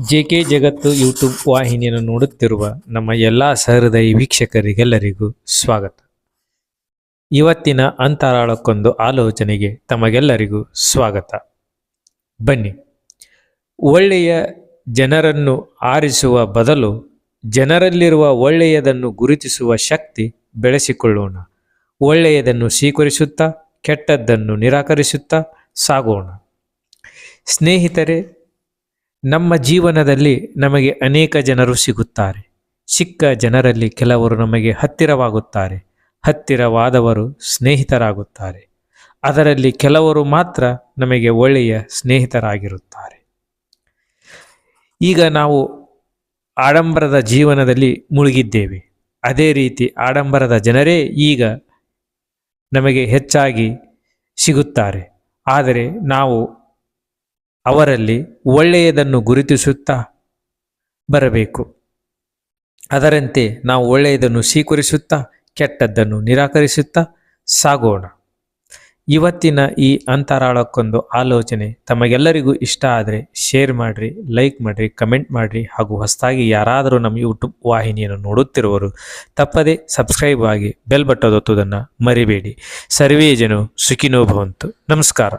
J K Jagattu YouTube ವಾಹಿನಿಯನ್ನು ನೋಡುತ್ತಿರುವ ನಮ್ಮ ಎಲ್ಲ ಸಹೃದಯ ವೀಕ್ಷಕರಿಗೆಲ್ಲರಿಗೂ ಸ್ವಾಗತ. ಇವತ್ತಿನ ಅಂತರಾಳಕ್ಕೊಂದು ಆಲೋಚನೆಗೆ ತಮಗೆಲ್ಲರಿಗೂ ಸ್ವಾಗತ. ಬನ್ನಿ. ಒಳ್ಳೆಯ ಜನರನ್ನು ಆರಿಸುವ ಬದಲು ಜನರಲ್ಲಿರುವ ಒಳ್ಳೆಯದನ್ನು ಗುರುತಿಸುವ ಶಕ್ತಿ ಬೆಳೆಸಿಕೊಳ್ಳೋಣ. ಒಳ್ಳೆಯದನ್ನು ಸ್ವೀಕರಿಸುತ್ತಾ, ಕೆಟ್ಟದ್ದನ್ನು ನಿರಾಕರಿಸುತ್ತಾ ಸಾಗೋಣ. ಸ್ನೇಹಿತರೆ ನಮ್ಮ ಜೀವನದಲ್ಲಿ ನಮಗೆ ಅನೇಕ ಜನರು ಸಿಗುತ್ತಾರೆ. ಸಿಕ್ಕ ಜನರಲ್ಲಿ ಕೆಲವರು ನಮಗೆ ಹತ್ತಿರವಾಗುತ್ತಾರೆ. ಹತ್ತಿರವಾದವರು ಸ್ನೇಹಿತರಾಗುತ್ತಾರೆ. ಅದರಲ್ಲಿ ಕೆಲವರು ಮಾತ್ರ ನಮಗೆ ಒಳ್ಳೆಯ ಸ್ನೇಹಿತರಾಗಿರುತ್ತಾರೆ. ಈಗ ನಾವು ಆಡಂಬರದ ಜೀವನದಲ್ಲಿ ಮುಳುಗಿದ್ದೇವೆ. ಅದೇ ರೀತಿ ಆಡಂಬರದ ಜನರೇ ಈಗ ನಮಗೆ ಹೆಚ್ಚಾಗಿ ಸಿಗುತ್ತಾರೆ. ಆದರೆ ನಾವು ಅವರಲ್ಲಿ ಒಳ್ಳೆಯದನ್ನು ಗುರುತಿಸುತ್ತಾ ಬರಬೇಕು. ಅದರಂತೆ ನಾವು ಒಳ್ಳೆಯದನ್ನು ಸ್ವೀಕರಿಸುತ್ತಾ ಕೆಟ್ಟದ್ದನ್ನು ನಿರಾಕರಿಸುತ್ತಾ ಸಾಗೋಣ. ಇವತ್ತಿನ ಈ ಅಂತರಾಳಕ್ಕೊಂದು ಆಲೋಚನೆ ತಮಗೆಲ್ಲರಿಗೂ ಇಷ್ಟ ಆದರೆ ಶೇರ್ ಮಾಡಿರಿ, ಲೈಕ್ ಮಾಡಿರಿ, ಕಮೆಂಟ್ ಮಾಡಿರಿ ಹಾಗೂ ಹೊಸದಾಗಿ ಯಾರಾದರೂ ನಮ್ಮ ಯೂಟ್ಯೂಬ್ ವಾಹಿನಿಯನ್ನು ನೋಡುತ್ತಿರುವರು ತಪ್ಪದೇ ಸಬ್ಸ್ಕ್ರೈಬ್ ಆಗಿ ಬೆಲ್ ಬಟ್ಟದೊತ್ತುವುದನ್ನು ಮರಿಬೇಡಿ. ಸರ್ವೇ ಜನ ಸುಖಿನೋ ಭವಂತು. ನಮಸ್ಕಾರ.